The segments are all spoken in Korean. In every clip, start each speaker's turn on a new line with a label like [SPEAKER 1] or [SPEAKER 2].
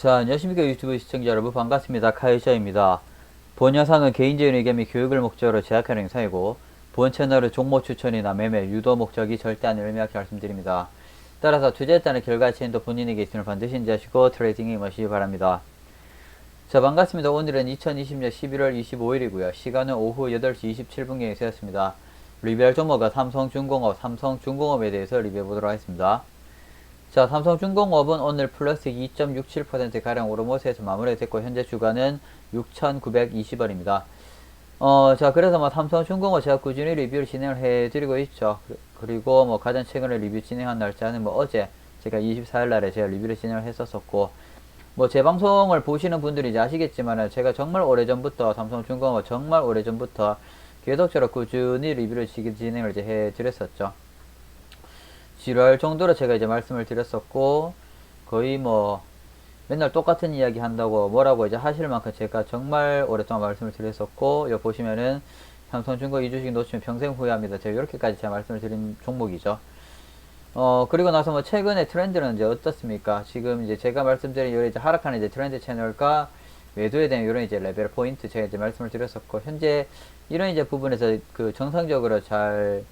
[SPEAKER 1] 자, 안녕하십니까 유튜브 시청자 여러분 반갑습니다. 카이샤입니다. 본 영상은 개인적인 의견 및 교육을 목적으로 제작하는 영상이고 본 채널은 종목 추천이나 매매, 유도 목적이 절대 아니라 명확히 말씀드립니다. 따라서 투자에 따른 결과 체인도 본인에게 있음을 반드시 인지하시고 트레이딩에 임하시기 바랍니다. 자 반갑습니다. 오늘은 2020년 11월 25일이고요. 시간은 오후 8시 27분경에 세웠습니다. 리뷰할 종목은 삼성중공업, 삼성중공업에 대해서 리뷰해 보도록 하겠습니다. 자, 삼성중공업은 오늘 플러스 2.67%가량 오르모스에서 마무리됐고, 현재 주가는 6,920원입니다. 어, 자, 그래서 뭐 삼성중공업 제가 꾸준히 리뷰를 진행을 해드리고 있죠. 그- 그리고 뭐 가장 최근에 리뷰 진행한 날짜는 뭐 어제 제가 24일 날에 제가 리뷰를 진행을 했었었고, 뭐 제 방송을 보시는 분들이 이제 아시겠지만은 제가 정말 오래전부터 삼성중공업 정말 오래전부터 계속적으로 꾸준히 리뷰를 지- 진행을 이제 해드렸었죠. 지루할 정도로 제가 이제 말씀을 드렸었고 거의 뭐 맨날 똑같은 이야기 한다고 뭐라고 이제 하실 만큼 제가 정말 오랫동안 말씀을 드렸었고 여기 보시면은 삼성중공 이 주식 놓치면 평생 후회합니다. 제가 이렇게까지 제가 말씀을 드린 종목이죠. 어 그리고 나서 뭐 최근에 트렌드는 이제 어떻습니까? 지금 이제 제가 말씀드린 이런 이제 하락하는 이제 트렌드 채널과 매도에 대한 이런 이제 레벨 포인트 제가 이제 말씀을 드렸었고 현재 이런 이제 부분에서 그 정상적으로 잘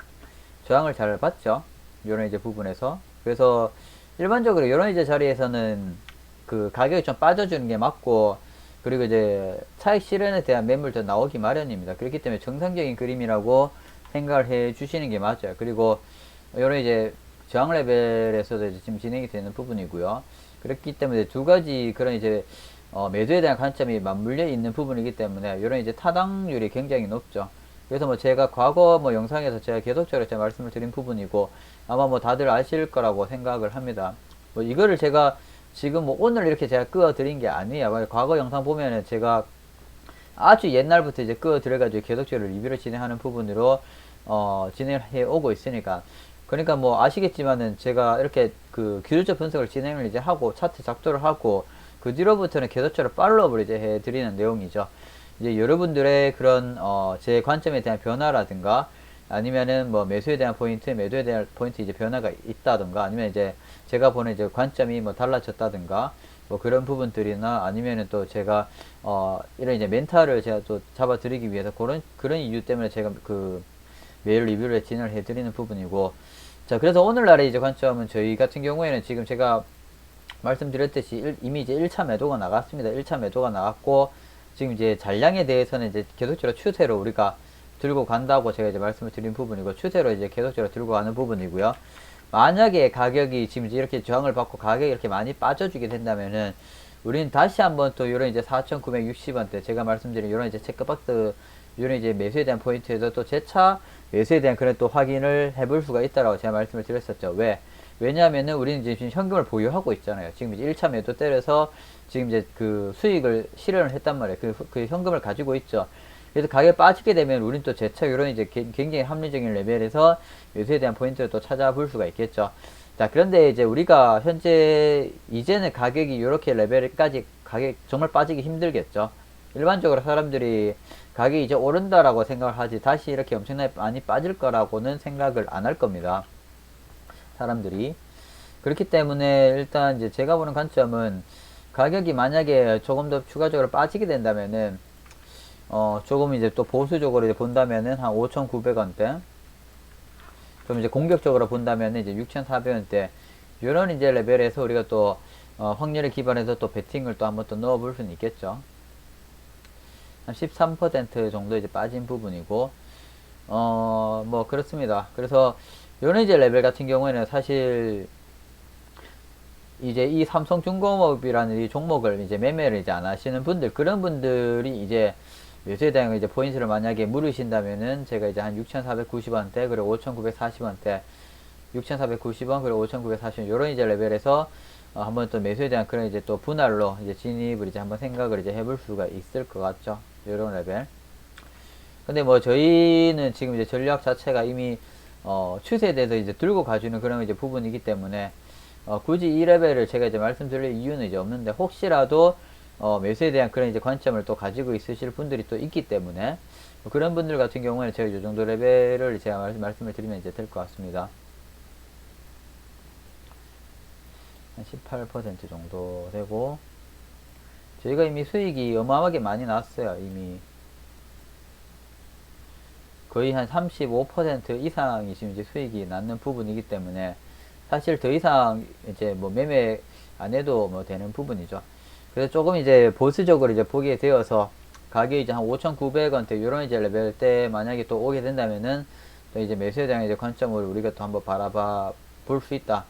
[SPEAKER 1] 저항을 잘 받죠. 이런 이제 부분에서 그래서 일반적으로 이런 이제 자리에서는 그 가격이 좀 빠져주는 게 맞고 그리고 이제 차익 실현에 대한 매물도 나오기 마련입니다. 그렇기 때문에 정상적인 그림이라고 생각을 해 주시는 게 맞아요. 그리고 이런 이제 저항 레벨에서도 지금 진행이 되는 부분이고요. 그렇기 때문에 두 가지 그런 이제 어, 매도에 대한 관점이 맞물려 있는 부분이기 때문에 이런 이제 타당률이 굉장히 높죠. 그래서 뭐 제가 과거 뭐 영상에서 제가 계속적으로 제가 말씀을 드린 부분이고 아마 뭐 다들 아실 거라고 생각을 합니다. 뭐 이거를 제가 지금 뭐 오늘 이렇게 제가 끄어 드린 게 아니에요. 과거 영상 보면은 제가 아주 옛날부터 이제 끄어 들어가지고 계속적으로 리뷰를 진행하는 부분으로 어 진행해 오고 있으니까 그러니까 뭐 아시겠지만은 제가 이렇게 그 기술적 분석을 진행을 이제 하고 차트 작도를 하고 그 뒤로부터는 계속적으로 팔로우를 이제 해 드리는 내용이죠. 이제 여러분들의 그런 어 제 관점에 대한 변화라든가 아니면은 뭐 매수에 대한 포인트, 매도에 대한 포인트 이제 변화가 있다든가 아니면 이제 제가 보는 이제 관점이 뭐 달라졌다든가 뭐 그런 부분들이나 아니면은 또 제가 어 이런 이제 멘탈을 제가 또 잡아드리기 위해서 그런 그런 이유 때문에 제가 그 매일 리뷰를 진행을 해드리는 부분이고 자 그래서 오늘날의 이제 관점은 저희 같은 경우에는 지금 제가 말씀드렸듯이 일- 이미 이제 1차 매도가 나갔습니다. 1차 매도가 나갔고 지금 이제 잔량에 대해서는 이제 계속적으로 추세로 우리가 들고 간다고 제가 이제 말씀을 드린 부분이고 추세로 이제 계속적으로 들고 가는 부분이고요. 만약에 가격이 지금 이렇게 저항을 받고 가격이 이렇게 많이 빠져주게 된다면은 우리는 다시 한번 또 이런 이제 4,960원대 제가 말씀드린 이런 이제 체크박스 이런 이제 매수에 대한 포인트에서 또 재차 매수에 대한 그런 또 확인을 해볼 수가 있다라고 제가 말씀을 드렸었죠. 왜? 왜냐하면은 우리는 지금 현금을 보유하고 있잖아요. 지금 이제 1차 매도 때려서 지금 이제 그 수익을 실현을 했단 말이에요. 그, 그 현금을 가지고 있죠. 그래서 가격이 빠지게 되면 우리는 또 재차 이런 이제 개- 굉장히 합리적인 레벨에서 매수에 대한 포인트를 또 찾아볼 수가 있겠죠. 자, 그런데 이제 우리가 현재 이제는 가격이 이렇게 레벨까지 가격 정말 빠지기 힘들겠죠. 일반적으로 사람들이 가격이 이제 오른다라고 생각을 하지 다시 이렇게 엄청나게 많이 빠질 거라고는 생각을 안 할 겁니다. 사람들이. 그렇기 때문에 일단 이제 제가 보는 관점은 가격이 만약에 조금 더 추가적으로 빠지게 된다면은 어 조금 이제 또 보수적으로 이제 본다면은 한 5,900원대 좀 이제 공격적으로 본다면은 이제 6,400원대 이런 이제 레벨에서 우리가 또 어, 확률에 기반해서 또 베팅을 또 한번 또 넣어 볼 수는 있겠죠. 한 13% 정도 이제 빠진 부분이고 어 뭐 그렇습니다. 그래서 요런 이제 레벨 같은 경우에는 사실 이제 이 삼성중공업이라는 이 종목을 이제 매매를 이제 안 하시는 분들 그런 분들이 이제 매수에 대한 이제 포인트를 만약에 물으신다면은 제가 이제 한 6,490원대 그리고 5,940원대 6,490원 그리고 5,940원 요런 이제 레벨에서 어, 한번 또 매수에 대한 그런 이제 또 분할로 이제 진입을 이제 한번 생각을 이제 해볼 수가 있을 것 같죠. 요런 레벨. 근데 뭐 저희는 지금 이제 전략 자체가 이미 어, 추세에 대해서 이제 들고 가주는 그런 이제 부분이기 때문에 어, 굳이 이 레벨을 제가 이제 말씀드릴 이유는 이제 없는데 혹시라도 어, 매수에 대한 그런 이제 관점을 또 가지고 있으실 분들이 또 있기 때문에 뭐 그런 분들 같은 경우에는 제가 이 정도 레벨을 제가 말씀, 말씀을 드리면 이제 될 것 같습니다. 한 18% 정도 되고 저희가 이미 수익이 어마어마하게 많이 났어요, 이미. 거의 한 35% 이상이 지금 이제 수익이 났는 부분이기 때문에 사실 더 이상 이제 뭐 매매 안 해도 뭐 되는 부분이죠. 그래서 조금 이제 보수적으로 이제 보게 되어서 가격이 이제 한 5,900원대 이런 이제 레벨 때 만약에 또 오게 된다면은 또 이제 매수에 대한 이제 관점을 우리가 또 한번 바라봐 볼 수 있다.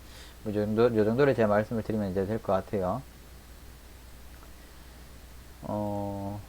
[SPEAKER 1] 뭐이 정도, 요 정도를 제가 말씀을 드리면 이제 될 것 같아요. 어,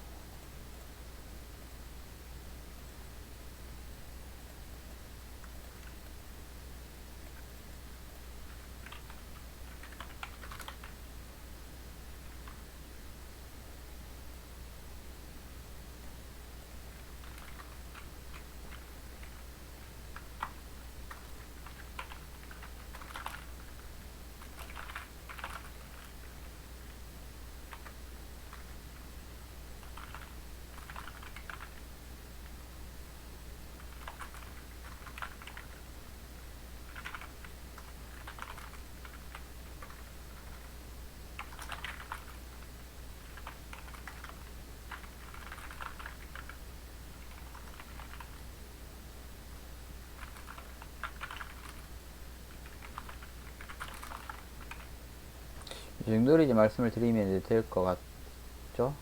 [SPEAKER 1] 이제 말씀을 드리면 될 것 같죠?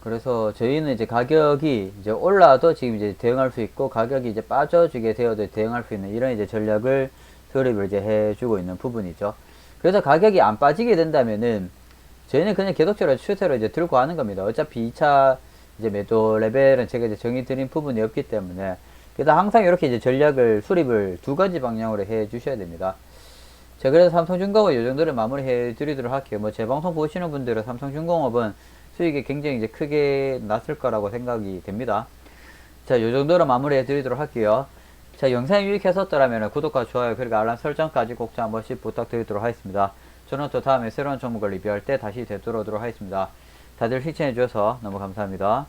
[SPEAKER 1] 그래서 저희는 이제 가격이 이제 올라도 지금 이제 대응할 수 있고 가격이 이제 빠져주게 되어도 대응할 수 있는 이런 이제 전략을 수립을 이제 해주고 있는 부분이죠. 그래서 가격이 안 빠지게 된다면은 저희는 그냥 계속적으로 추세로 이제 들고 가는 겁니다. 어차피 2차 이제 매도 레벨은 제가 이제 정의 드린 부분이 없기 때문에 그래서 항상 이렇게 이제 전략을 수립을 두 가지 방향으로 해 주셔야 됩니다. 자, 그래서 삼성중공업 이 정도를 마무리해 드리도록 할게요. 뭐, 제 방송 보시는 분들은 삼성중공업은 수익이 굉장히 이제 크게 났을 거라고 생각이 됩니다. 자, 이 정도로 마무리해 드리도록 할게요. 자, 영상이 유익했었더라면 구독과 좋아요, 그리고 알람 설정까지 꼭 한 번씩 부탁드리도록 하겠습니다. 저는 또 다음에 새로운 종목을 리뷰할 때 다시 되돌아오도록 하겠습니다. 다들 시청해 주셔서 너무 감사합니다.